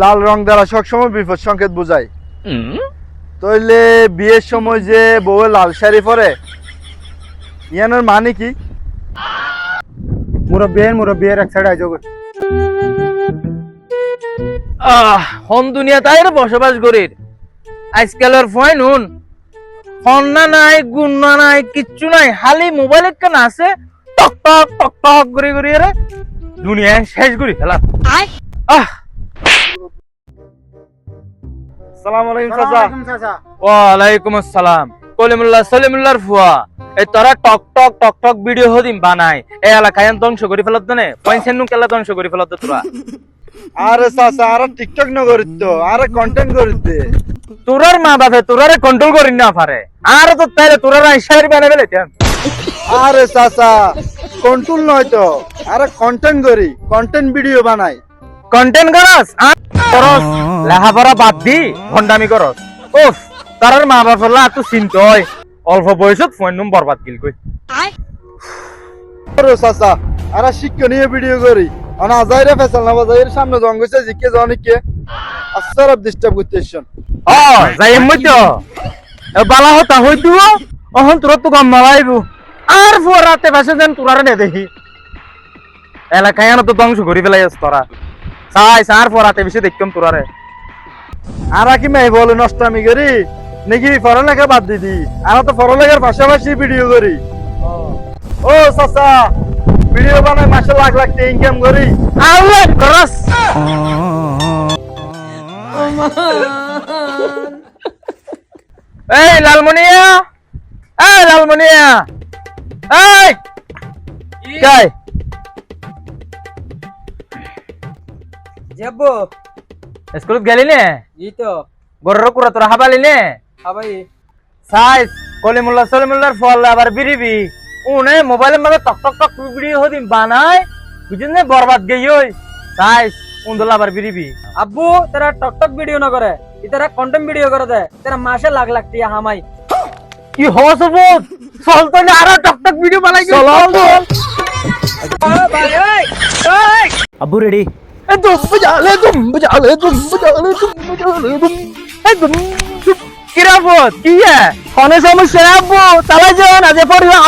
লাল রং দ্বারা সবসময় বিপদ সংকেত বোঝায়। তইলে বিয়ের সময় যে বউ লাল শাড়ি পরে, ইয়ানোর মানে কি? মুরব্বিয়ের মুরব্বিয়ের এক সাইড আইজো আহ হন দুনিয়া তাইরে বসবাস করির। আজকালের ফয়ন হুন হন্না নাই গুন্না নাই কিচ্ছু নাই খালি মোবাইল কেন আছে টক টক টক টক করে করে রে দুনিয়া শেষ করি ফেলা। আহ। সালাম আলাইকুম চাচা। চাচা। ওয়ালাইকুম আসসালাম। কলিমুল্লাহ সলিমুল্লাহর ফুয়া। এই তোরা টক টক টক টক ভিডিও হদিম বানাই। এই এলাকায় ধ্বংস করে ফেলত না পয়সা নু কেলা ধ্বংস করে ফেলত তোরা? আরে চাচা আরে টিকটক ন করিত তো আরে কন্টেন্ট করিত। তোরার মা বাপে তোরারে কন্ট্রোল করি না পারে। আর তো তাইলে তোরার আইসার ফেলে আরে চাচা কন্ট্রোল নয় তো। আরে কন্টেন্ট করি কন্টেন্ট ভিডিও বানাই। কন্টেন্ট করস? করস। লেখাপড়া বাদ দি ভন্ডামি করস। উফ তারার মা বাপ হল্লা এত চিন্ত অল্প বয়সত ফোন নম বরবাদ গিল কই। আরে চাচা আরে শিক্ষণীয় ভিডিও করি। অনা আজাইরে ফেসাল না বাজাইর সামনে জঙ্গছে জিকে জনিকে আসসারাব ডিস্টার্ব করতে এসছেন ও যাই বালা হতা হইতু অহন তোর তো মালাইব। আর ফোরাতে পাশে যেন তোরারে নে দেখি এলাকায় তো ধ্বংস করি ফেলাই তোরা। চাই সার ফোরাতে বেশি দেখতাম তোরারে আর কি মেয়ে বলে নষ্ট আমি করি। নাকি পড়ালেখা বাদ দিদি। আর তো পড়ালেখার পাশাপাশি ভিডিও করি। ও চাচা। ভিডিও বানাই মাসে লাখ লাখ টাকা ইনকাম করি। আউলে করস এই লালমনিয়া! এই লালমনিয়া! এই! কাই যাব। স্কুলত গেলি নে? ই তো। গরর কুরা তোরা হাবালি নে? আবাই সাইজ কলিমুল্লাহ সলিমুল্লাহর ফল আবার বিরিবি। উনে মোবাইলের মধ্যে টক টক টক ভিডিও হদিম বানাই বুঝিস না বরবাদ গেই ওই সাইজ উন্দলা আবার বিরিবি আব্বু তারা টক টক ভিডিও না করে ইতারা কন্টেন্ট ভিডিও করে দেয় তারা মাসে লাখ লাখ টিয়া হামাই। কি হস বোধ চল তো না আরও টক টক ভিডিও বানাই চল আব্বু। রেডি এ দুম বুঝালে দুম বুঝালে দুম বুঝালে দুম বুঝালে দুম এ দুম কিরা বোধ কি হ্যাঁ হনে সমস্যা আব্বু? চালাই যাও না যে পরিবার